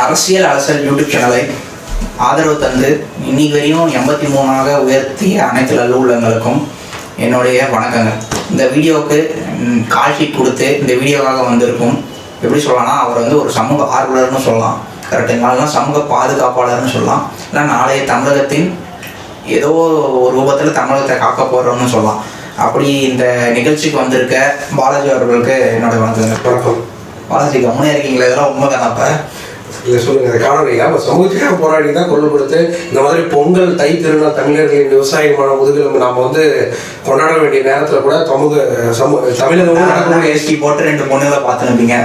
அரசியல் அலசல் யூடியூப் சேனலை ஆதரவு தந்து இன்னைக்கு வரையும் எண்பத்தி மூணாக உயர்த்திய அனைத்து நல்லுள்ளங்களுக்கும் என்னுடைய வணக்கங்கள். இந்த வீடியோவுக்கு ம், கால் ஷீட் கொடுத்து இந்த வீடியோவாக வந்திருக்கும் எப்படி சொல்லலாம்னா அவர் வந்து ஒரு சமூக ஆர்வலர்னு சொல்லலாம். கரெக்டுங்களா இல்லைனா சமூக பாதுகாப்பாளர்னு சொல்லலாம். இல்லை நாளைய தமிழகத்தின் ஏதோ ஒரு ரூபத்தில் தமிழகத்தை காக்க போகிறோம்னு சொல்லலாம். அப்படி இந்த நிகழ்ச்சிக்கு வந்திருக்க பாலாஜி அவர்களுக்கு என்னோட வணக்கங்கள். வணக்கம். பாலாஜி கம்முனே இருக்கீங்களா இதெல்லாம் உண்மைதானே அப்போ? இல்லை சொல்லுங்க இந்த காணொலியா நம்ம சமூகத்துக்காக போராடி தான் குரல் கொடுத்து இந்த மாதிரி பொங்கல் தை திருநாள் தமிழர்களின் விவசாயமான முதுகெலும்பு நாம வந்து கொண்டாட வேண்டிய நேரத்துல கூட சமூக சமூக தமிழகம் வேஷ்டி போட்டு ரெண்டு பொண்ணுங்களை பார்த்துருப்பீங்க.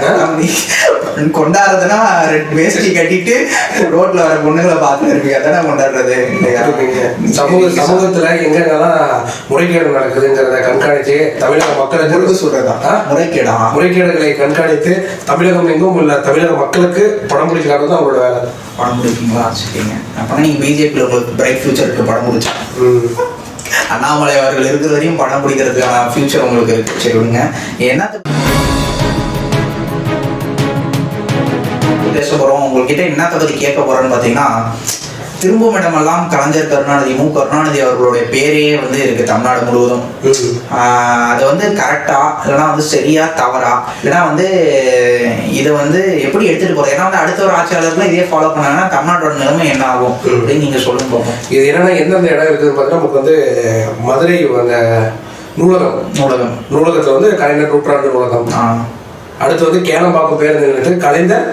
கொண்டாடுறதுன்னா ரெண்டு வேஷ்டி கட்டிட்டு ரோட்ல வர பொண்ணுங்களை பார்த்து இருப்பீங்க அதானே கொண்டாடுறது? சமூக சமூகத்துல எங்கெங்கெல்லாம் முறைகேடு நடக்குதுங்கிறத கண்காணிச்சு தமிழக மக்களுக்கு சொல்றதா? முறைகேடா. முறைகேடுகளை கண்காணித்து தமிழகம் எங்கும் உள்ள தமிழக மக்களுக்கு படம் பிடிச்சு காட்டுறது அவங்களோட வேலை படம் முடிப்பீங்களா சரிங்க அப்போ நீங்க பிஜேபியில் உங்களுக்கு பிரைட் ஃபியூச்சர் இருக்கு படம் முடிச்சா. அண்ணாமலை அவர்கள் இருக்கிற வரையும் படம் பிடிக்கிறதுக்கான ஃபியூச்சர் உங்களுக்கு இருக்கு. சரி விடுங்க. என்னத்த பேச போறோம். உங்ககிட்ட என்னத்தை பத்தி கேட்க போறோம்னு பாத்தீங்கன்னா திரும்பும் இடமெல்லாம் கலைஞர் கருணாநிதி மு. கருணாநிதி அவர்களுடைய பேரே வந்து இருக்கு தமிழ்நாடு முழுவதும். அது வந்து கரெக்டா இல்லைன்னா வந்து சரியா தவறா இல்லைன்னா வந்து இதை வந்து எப்படி எடுத்துட்டு போறது? ஏன்னா வந்து அடுத்த ஒரு ஆட்சியாளர்கள் இதே ஃபாலோ பண்ணாங்கன்னா தமிழ்நாட்டோட நிலைமை என்ன ஆகும் அப்படின்னு நீங்க சொல்லுங்க பார்ப்போம் இது என்னன்னா எந்தெந்த இடம் இருக்குதுன்னு பார்த்தீங்கன்னா நமக்கு வந்து மதுரை நூலகம். நூலகம். நூலகத்துல வந்து கலைஞர் நூற்றாண்டு நூலகம். அடுத்து வந்து கேளம்பாக்கம் பேருந்து கலைஞர்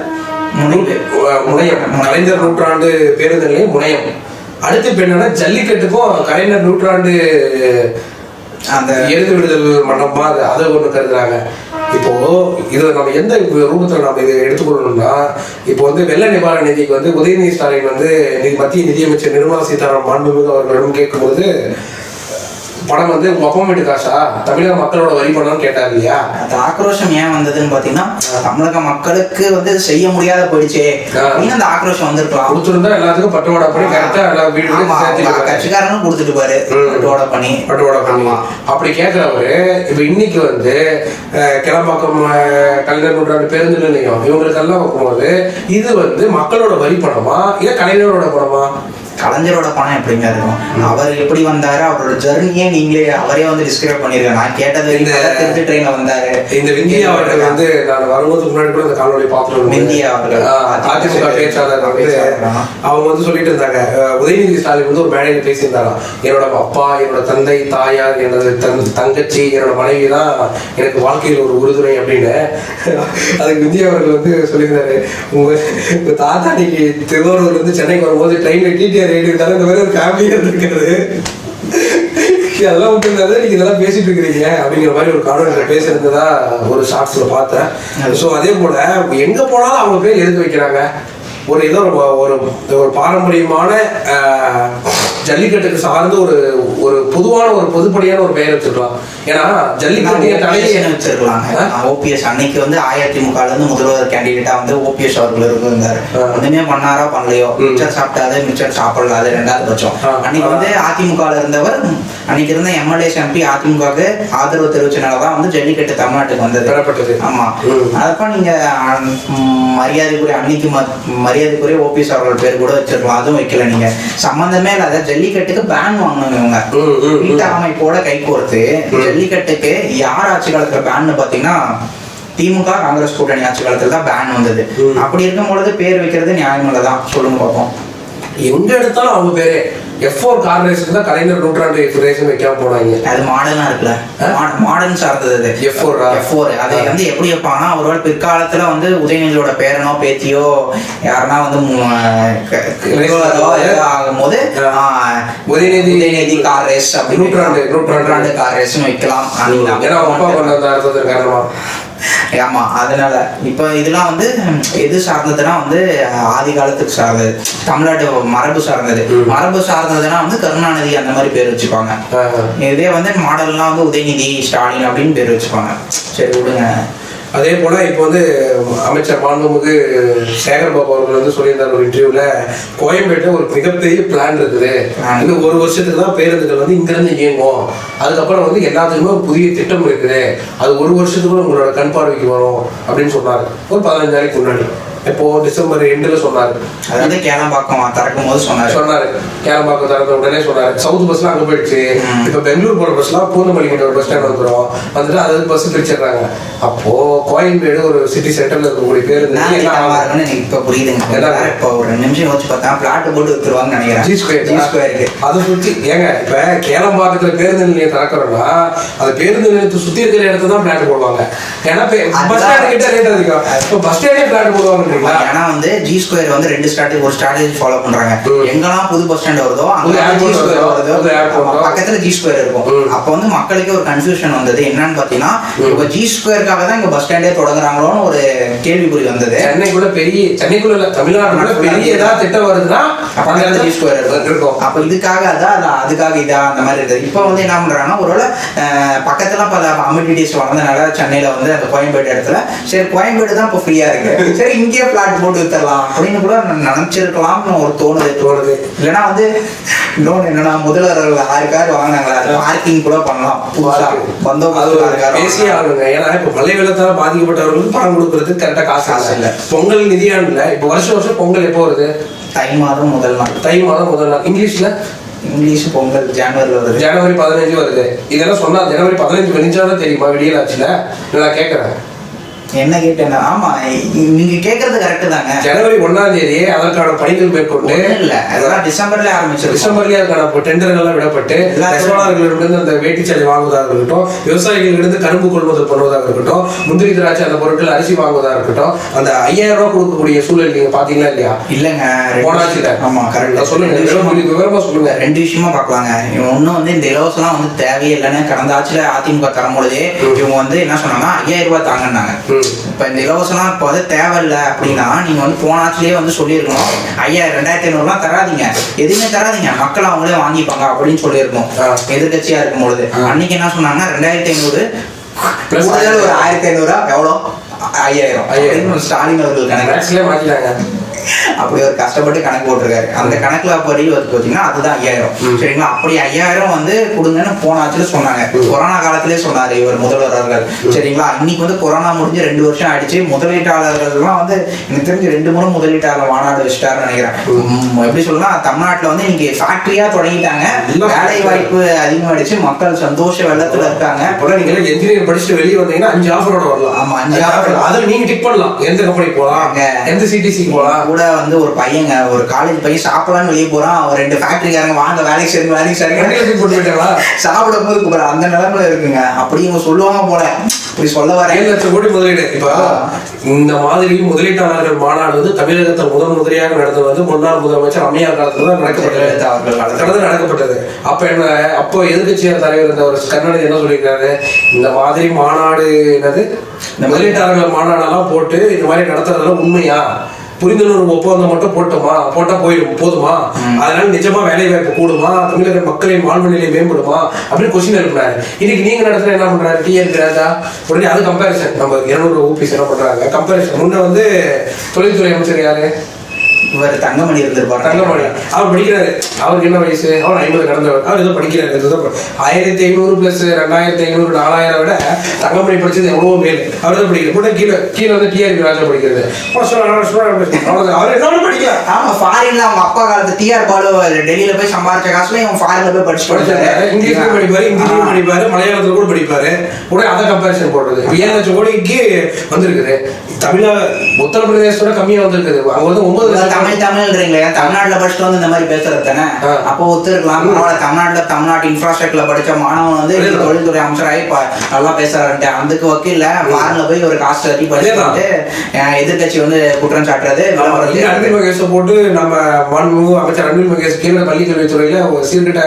முனையம். கலைஞர் நூற்றாண்டு பேருந்து நிலையம் முனையம். அடுத்து இப்ப என்னன்னா ஜல்லிக்கட்டுக்கும் கலைஞர் நூற்றாண்டு அந்த எழுது விடுதல் மண்டபமா அது அதை ஒன்று கருதுறாங்க. இப்போ இது நம்ம எந்த ரூபத்தில் நம்ம இதை எடுத்துக்கொள்ளணும்னா இப்போ வந்து வெள்ள நிவாரண நிதிக்கு வந்து உதயநிதி ஸ்டாலின் வந்து மத்திய நிதியமைச்சர் நிர்மலா சீதாராமன் மாண்புமிகு அவர்களிடம் கேட்கும்போது பணம் வந்து உங்க அப்பா வீட்டு காசா? தமிழக மக்களோட வரி பணம்னு கேட்டார் இல்லையா அந்த ஆக்ரோஷம் ஏன் வந்ததுன்னு பாத்தீங்கன்னா தமிழக மக்களுக்கு வந்து செய்ய முடியாத போயிடுச்சே. அப்படின்னு அந்த ஆக்ரோஷம் வந்திருக்கலாம். கொடுத்துருந்தா எல்லாத்துக்கும் பட்டுவாடா பண்ணி கரெக்டா எல்லா வீடு கட்சிக்காரனும் கொடுத்துட்டு பாரு ம். பட்டுவாடை பண்ணி. பட்டுவாடா பண்ணி. அப்படி கேட்கிறவரு இப்ப இன்னைக்கு வந்து கிளம்பாக்கம் கலைஞர் நூற்றாண்டு பேருந்து நிலையம் இவங்களுக்கெல்லாம் வைக்கும்போது இது வந்து மக்களோட வரி பணமா இல்ல கலைஞரோட பணமா? கலைஞரோட பணம் எப்படிங்க இருக்கும்? அவர் எப்படி வந்தாரு? அவரோட ஜெர்னியே நீங்களே அவரே வந்து டிஸ்கிரைப் பண்ணிருக்காங்க நான் கேட்டது திருட்டு ட்ரெயின்ல வந்தாரு. இந்த விந்தியா அவர்கள் வந்து நான் வரும்போது முன்னாடி கூட இந்த காணொலி பார்த்துருந்தேன் விந்தியா அவர்கள். அதிமுக பேச்சாளர் வந்து. அவங்க வந்து சொல்லிட்டு இருந்தாங்க. உதயநிதி ஸ்டாலின் வந்து ஒரு மேடையில் பேசியிருந்தாராம். என்னோட அப்பா என்னோட தந்தை தாயார் எனது தன் தங்கச்சி என்னோட மனைவி தான் எனக்கு வாழ்க்கையில் ஒரு உறுதுணை அப்படின்னு அதுக்கு விந்தியா அவர்கள் வந்து சொல்லியிருந்தாரு. உங்க தாத்தா இன்னைக்கு திருவாரூர்ல இருந்து சென்னைக்கு வரும்போது ட்ரெயின்ல டிடிஆர் ரைடு இருந்தாலும் இந்த மாதிரி ஒரு ஃபேமிலி இருந்திருக்காரு அதெல்லாம் விட்டுருந்தாரு நீங்க இதெல்லாம் பேசிட்டு இருக்கிறீங்க அப்படிங்கிற மாதிரி ஒரு காணொலியில பேசியிருந்ததா ஒரு ஷார்ட்ஸ்ல பார்த்தேன். ஸோ அதே போல எங்க போனாலும் அவங்க பேர் எதுக்கு வைக்கிறாங்க. ஒரு ஏதோ ஒரு ஒரு பாரம்பரியமான ஜல்லிக்கட்டுக்கு சார்ந்து ஒரு ஒரு பொதுவான ஒரு பொதுப்படியான ஒரு பெயர் வச்சிருக்கலாம். ஏன்னா ஜல்லிக்கட்டு தலையை வச்சிருக்கலாங்க? ஓபிஎஸ் அன்னைக்கு வந்து அதிமுக இருந்து முதல்வர் கேண்டிடேட்டா வந்து ஓபிஎஸ் அவர்கள் இருந்தாரு. ஒண்ணுமே பண்ணாரா பண்ணலையோ? ம். மிச்சர் சாப்பிட்டாது மிச்சர் சாப்பிடல அது ரெண்டாவது பட்சம். அன்னைக்கு வந்து அதிமுக இருந்தவர் அன்னைக்கு இருந்த எம்எல்ஏ எம்பி அதிமுகவுக்கு ஆதரவு தெரிவிச்சனாலதான் வந்து ஜல்லிக்கட்டு தமிழ்நாட்டுக்கு வந்தது. பெறப்பட்டது. ஆமா. அதப்ப நீங்க மரியாதைக்குரிய அன்னைக்கு மரியாதைக்குரிய ஓபிஎஸ் அவர்கள் பேர் கூட வச்சிருக்கலாம். அதுவும் வைக்கல நீங்க. சம்பந்தமே இல்லாத ஜல்லிக்கட்டுக்கு பேன் வாங்கணும் இவங்க. வீட்டு அமைப்போட கை கோர்த்து ஜல்லிக்கட்டுக்கு யார் ஆட்சி காலத்துல பேன் பாத்தீங்கன்னா திமுக காங்கிரஸ் கூட்டணி ஆட்சி காலத்துல தான் பேன் வந்தது. அப்படி இருக்கும் பொழுது பேர் வைக்கிறது நியாயமில்லதான். சொல்லுங்க பார்ப்போம் எங்க எடுத்தாலும் அவங்க பேரே. எஃப் ஃபோர் கார் ரேஸுக்கு தான் கலைஞர் நூற்றாண்டு ரேஸ் வைக்காம போனாங்க. அது மாடர்னா இருக்குல்ல? மாடர்ன் சார்ந்தது அது. F4 ஆ? F4 அது ஆ. வந்து எப்படி வைப்பாங்கன்னா ஒருவேளை பிற்காலத்துல வந்து உதயநிதியோட பேரனோ பேத்தியோ யாருன்னா வந்து ஆகும்போது உதயநிதி உதயநிதி கார் ரேஸ் அப்படின்னு நூற்றாண்டு, நூற்றாண்டு. கார் ரேஸ்னு வைக்கலாம். ஏன்னா அப்பா கொண்டு வந்த காரணமா. ஆமா அதனால. இப்போ இதெல்லாம் வந்து எது சார்ந்ததுன்னா வந்து ஆதி காலத்துக்கு சார்ந்தது. தமிழ்நாட்டு மரபு சார்ந்தது. மரபு சார்ந்ததுன்னா வந்து கருணாநிதி அந்த மாதிரி பேர் வச்சுப்பாங்க. இதே வந்து மாடல்லாம் வந்து உதயநிதி ஸ்டாலின் அப்படின்னு பேர் வச்சுப்பாங்க. சரி விடுங்க. அதே போல இப்போ வந்து அமைச்சர் மாண்புமிகு சேகர் பாபு அவர்கள் வந்து சொல்லியிருந்தார் ஒரு இன்டர்வியூல கோயம்பேட்டில் ஒரு மிகப்பெரிய பிளான் இருக்குது. இன்னும் ஒரு வருஷத்துக்கு தான் பேருந்துகள் வந்து இங்கிருந்து இயங்கும். அதுக்கப்புறம் வந்து எல்லாத்துக்குமே ஒரு புதிய திட்டம் இருக்குது. அது ஒரு வருஷத்துக்குள்ள உங்களோட கண் பார்வைக்கு வரும் அப்படின்னு சொன்னார். ஒரு பதினஞ்சு நாளைக்கு முன்னாடி. இப்போ டிசம்பர் எண்டுல சொன்னாரு. அதாவது கேளம்பாக்கம் திறக்கும் போது சொன்னாரு. சொன்னாரு. கேரம்பாக்கம் திறந்த உடனே சொன்னாரு. சவுத் பஸ்லாம் அங்க போயிடுச்சு. இப்ப பெங்களூர் போற பஸ்லாம் பூந்தமல்லி கிட்ட ஒரு பஸ் ஸ்டாண்ட் வந்துடும் வந்துட்டு அது பஸ் பிரிச்சிடுறாங்க. அப்போ கோயம்பேடு ஒரு சிட்டி சென்டர்ல இருக்கக்கூடிய? இருக்குன்னு எனக்கு இப்ப புரியுதுங்க? இப்போ ஒரு ரெண்டு நிமிஷம் யோசிச்சு பார்த்தா பிளாட் போட்டு வித்துருவாங்கன்னு நினைக்கிறேன். ஜி ஸ்கொயர் ஜி ஸ்கொயருக்கு அதை சுத்தி ஏங்க இப்ப கேளம்பாக்கத்துல பேருந்து நிலையம் திறக்கிறோம்னா அந்த பேருந்து நிலையத்தை சுத்தி இருக்கிற இடத்துல தான் பிளாட் போடுவாங்க. ஏன்னா பஸ் ஸ்டாண்ட் கிட்ட ரேட் அதிகம். இப்போ பஸ் ஸ்டாண்டே பிளாட் ஏன்னா வந்து ஜி ஸ்கொயர் வந்து ரெண்டு ஸ்ட்ராட்டஜி ஒரு ஸ்ட்ராட்டஜி ஃபாலோ பண்றாங்க. எங்கெல்லாம் புது பஸ் ஸ்டாண்ட் வருதோ அங்க ஜி ஸ்கொயர் வருதோ. பக்கத்துல ஜி ஸ்கொயர் இருக்கும். அப்போ வந்து மக்களுக்கு ஒரு கன்ஃபியூஷன் வந்தது. என்னன்னு பாத்தீங்கன்னா. இப்போ ஜி ஸ்கொயருக்காக தான் இங்க பஸ் ஸ்டாண்டே தொடங்குறாங்களோன்னு ஒரு கேள்விக்குறி வந்தது. சென்னைக்குள்ள பெரிய சென்னைக்குள்ள தமிழ்நாட்டுக்குள்ள பெரிய ஏதாவது திட்டம் வருதுன்னா பக்கத்துல ஜி ஸ்கொயர் இருக்கும். அப்ப இதுக்காக அதான் அது அதுக்காக இதா அந்த மாதிரி இருக்குது. இப்போ வந்து என்ன பண்றாங்கன்னா ஒருவேளை பக்கத்துல பல அமினிட்டிஸ் வளர்ந்தனால சென்னையில வந்து அந்த கோயம்பேடு இடத்துல சரி கோயம்பேடு தான் இப்போ ஃப்ரீயா இருக்கு. சரி இங்கேயே பிளாட் போட்டு வித்தரலாம் அப்படின்னு கூட நான் நினைச்சிருக்கலாம்னு ஒரு தோணுது தோணுது. இல்லைன்னா வந்து இன்னொன்று என்னன்னா முதல்வர்கள் ஆறு கார் வாங்கினாங்களா பார்க்கிங் கூட பண்ணலாம். கார் பேசியே. ஆகணுங்க. ஏன்னா இப்ப மழை வெள்ளத்தால பாதிக்கப்பட்டவர்களுக்கு பணம் கொடுக்கறதுக்கு கரெக்டா காசு காசு இல்ல. பொங்கல் நிதியாண்டுல இப்ப வருஷம் வருஷம் பொங்கல் எப்போ வருது? தை மாதம் முதல் நாள். தை மாதம் முதல் நாள். இங்கிலீஷ்ல? இங்கிலீஷ் பொங்கல் ஜனவரியில் வருது. ஜனவரி பதினஞ்சு வருது. இதெல்லாம் சொன்னா ஜனவரி பதினஞ்சு வெடிஞ்சாதான் தெரியுமா? விடியலாச்சுல நான் கேட்கறேன் என்ன கேட்டேன்னா ஆமா நீங்க கேக்குறது கரெக்ட் தாங்க. ஜனவரி ஒண்ணாம் தேதி அதற்கான பணிகள் மேற்கொண்டு இல்ல. அதெல்லாம் டிசம்பர்ல ஆரம்பிச்சிருக்கோம். டிசம்பர்லயே அதுக்கான டெண்டர்கள்லாம் விடப்பட்டு நெசவாளர்களிடமிருந்து அந்த வேட்டிச்சாலை வாங்குவதாக இருக்கட்டும் விவசாயிகளிடமிருந்து கரும்பு கொள்முதல் பண்ணுவதாக இருக்கட்டும் முந்திரி திராட்சை அந்த பொருட்கள் அரிசி வாங்குவதாக இருக்கட்டும் அந்த ஐயாயிரம் ரூபாய் கொடுக்கக்கூடிய சூழல் நீங்க பாத்தீங்களா இல்லையா? இல்லங்க. போனாச்சுல. ஆமா கரெக்ட் சொல்லுங்க. விவரமா சொல்லுங்க. ரெண்டு விஷயமா பார்க்கலாங்க இவங்க ஒன்றும் வந்து இந்த இலவசம்லாம் வந்து தேவையே இல்லைன்னு கடந்த ஆட்சியில் அதிமுக தரும்பொழுதே ம். இவங்க வந்து என்ன சொன்னாங்கன்னா ஐயாயிரம் ரூபாய் தாங்கன்னாங்க. இப்போ இந்த இலவசம்லாம் இப்போ வந்து தேவையில்லை அப்படின்னா நீங்கள் வந்து போன ஆட்சிலேயே வந்து சொல்லியிருக்கணும். ஐயாயிரம் ரெண்டாயிரத்தி ஐநூறுலாம் தராதீங்க. எதுவுமே தராதீங்க. மக்கள் அவங்களே வாங்கிப்பாங்க அப்படின்னு சொல்லியிருக்கணும். ஆ. எதிர்கட்சியாக இருக்கும் பொழுது. அன்னைக்கு என்ன சொன்னாங்கன்னா ரெண்டாயிரத்தி ஐநூறு ஒரு ஆயிரத்தி ஐநூறுரூவா எவ்வளோ? ஐயாயிரம். ஐயாயிரம். ஸ்டாலின் அவர்கள் கணக்கு. மாத்திட்டாங்க அப்படி ஒரு கஷ்டப்பட்டு கணக்கு போட்டிருக்காரு. அந்த கணக்குல படி வந்து பார்த்தீங்கன்னா அதுதான் ஐயாயிரம். சரிங்களா? அப்படி ஐயாயிரம் வந்து கொடுங்கன்னு போன ஆட்சியில சொன்னாங்க. கொரோனா காலத்திலே சொன்னாரு இவர் முதல்வர் அவர்கள் சரிங்களா? இன்னைக்கு வந்து கொரோனா முடிஞ்சு ரெண்டு வருஷம் ஆயிடுச்சு. முதலீட்டாளர்கள்லாம் வந்து எனக்கு தெரிஞ்சு ரெண்டு மூணு முதலீட்டாளர் மாநாடு வச்சுட்டாருன்னு நினைக்கிறேன். எப்படி சொல்லலாம் தமிழ்நாட்டுல வந்து இன்னைக்கு ஃபேக்டரியா தொடங்கிட்டாங்க. வேலை வாய்ப்பு அதிகமாயிடுச்சு. மக்கள் சந்தோஷ வெள்ளத்துல இருக்காங்க. நீங்க என்ஜினியர் படிச்சுட்டு வெளியே வந்தீங்கன்னா அஞ்சு ஆஃபரோட வரலாம். ஆமா, அஞ்சு offer. அதுல நீங்க டிக் பண்ணலாம். எந்த கம்பெனிக்கு போலாம்? அங்க. எந்த சிடிசிக்கு போலாம்? கூட வந்து ஒரு பையங்க ஒரு காலேஜ் பையன் சாப்பிடலாம்னு வெளியே போறான். அவன் ரெண்டு ஃபேக்டரிக்காரங்க வாங்க வேலைக்கு சேருங்க வேலைக்கு சேருங்க. தூக்கி போட்டு போயிட்டாங்களா சாப்பிடும் போது கூப்பிடுற அந்த நிலைமையில இருக்குங்க. அப்படி இவங்க சொல்லுவாங்க போல. இப்படி சொல்ல ஏழு வரேன் லட்சம் கோடி முதலீடு. இப்ப. இந்த மாதிரி முதலீட்டாளர்கள் மாநாடு வந்து தமிழகத்தில் முதல் முதலியாக நடந்தது வந்து முன்னாள் முதலமைச்சர் அம்மையார் காலத்துல தான் நடக்கப்பட்டது. அவர்கள். கடந்து நடக்கப்பட்டது. அப்ப என்ன அப்போ எதிர்கட்சியார் தலைவர் ஒரு கருணாநிதி என்ன சொல்லியிருக்காரு? இந்த மாதிரி மாநாடு என்னது? இந்த முதலீட்டாளர்கள் மாநாடெல்லாம் போட்டு இந்த மாதிரி நடத்துறதெல்லாம் உண்மையா? புரிந்துணர்வு ஒப்பந்தம் மட்டும் போட்டோமா? போட்டா போயிடும் போதுமா? அதனால நிஜமா வேலை வாய்ப்பு கூடுமா? தமிழக மக்களின் வாழ்வு நிலை மேம்படுமா? அப்படின்னு கொஸ்டின் எழுப்பினாரு இன்னைக்கு நீங்க நடத்துற என்ன பண்றாரு? டிஎன் ராஜா. உடனே அது கம்பேரிசன் நம்ம இருநூறு ஊபிஸ் என்ன பண்றாங்க? கம்பேரிசன் முன்ன வந்து தொழில்துறை அமைச்சர் யாரு? இவர் தங்கமணி இருந்திருப்பாரு. தங்கமணி. அவர் படிக்கிறாரு. அவருக்கு என்ன வயசு? அவர் ஐம்பது கடந்தவர். அவர் ஏதோ படிக்கிறாரு. ஆயிரத்தி ஐநூறு பிளஸ் ரெண்டாயிரத்தி ஐநூறு நாலாயிரம் விட தங்கமணி படிச்சது எவ்வளவோ மேல். அவர் தான் படிக்கிறார். கூட கீழே கீழே வந்து டிஆர்பி ராஜா படிக்கிறது. அவர் என்ன படிக்கல. ஆமா ஃபாரின்ல அவங்க அப்பா காலத்து டிஆர் பாலு டெல்லியில போய் சம்பாரிச்ச காசுல இவன் ஃபாரின்ல போய் படிச்சு படிச்சாரு. இங்கிலீஷ்லயும் படிப்பாரு இந்தியிலும் படிப்பாரு மலையாளத்துல கூட படிப்பாரு. உடனே அதை கம்பேரிசன் போடுறது. ஏழு லட்சம் கோடிக்கு வந்திருக்குது. தமிழ்நாடு உத்தரப்பிரதேசத்தோட கம்மியா வந்திருக்குது. அங்க வந்து ஒன்பது தமிழ் தமிழ்ன்றீங்களே தமிழ்நாட்டுல படிச்சுட்டு வந்து இந்த மாதிரி பேசுறது தானே. அப்போ ஒத்துருக்கலாம் பரவாயில்ல தமிழ்நாட்டுல தமிழ்நாட்டு இன்ஃப்ராஸ்ட்ரக்சர்ல படிச்ச மாணவன் வந்து. தொழில்துறை அமைச்சராகி நல்லா பேசுறாருன்ட்டு. அதுக்கு வக்கீல்ல ஃபாரின்ல போய் ஒரு காசு கட்டி படிச்சுட்டு எதிர்கட்சி வந்து குற்றம் சாட்டுறது அன்பில் மகேஷை போட்டு நம்ம மாண்புமிகு அமைச்சர் அன்பில் மகேஷ் கேந்திர பள்ளிக்கல்வித்துறையில சீர்கிட்ட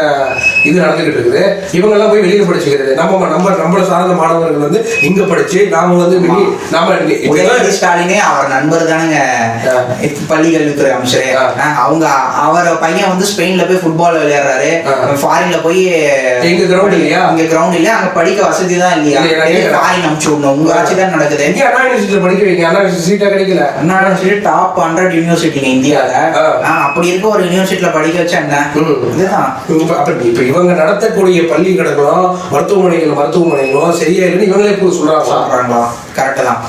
இது நடந்துகிட்டு இருக்குது. இவங்க எல்லாம் போய் வெளியில படிச்சுக்கிறது. நம்ம நம்ம நம்மள சார்ந்த மாணவர்கள் வந்து இங்க படிச்சு நாம வந்து நாம ஸ்டாலினே அவர் நண்பர் தானுங்க. ஆ. கல்வித்துறை அமைச்சரே. அவங்க அவர் பையன் வந்து ஸ்பெயின்ல போய் ஃபுட்பால் விளையாடுறாரு. ஃபாரின்ல போய் எங்க ground இல்லையா? இங்க கிரவுண்ட் இல்லையா அங்க படிக்க வசதி தான் இல்லையா. ஃபாரின் அனுப்பிச்சு விடணும். உங்க ஆட்சி தான் நடக்குது. எங்க அண்ணா யூனிவர்சிட்டியில படிக்க வைங்க. அண்ணா சீட்டா கிடைக்கல. அண்ணா யூனிவர்சிட்டி டாப் ஹண்ட்ரட் யூனிவர்சிட்டிங்க இந்தியால. அப்படி இருக்க ஒரு யூனிவர்சிட்டியில படிக்க வச்சா என்ன. இதுதான். இப்ப இவங்க நடத்தக்கூடிய பள்ளிக்கூடங்களும் மருத்துவமனைகள் மருத்துவமனைகளும் சரியா இல்லைன்னு இவங்களே சொல்றாங்களா? கரெக்ட் தான்.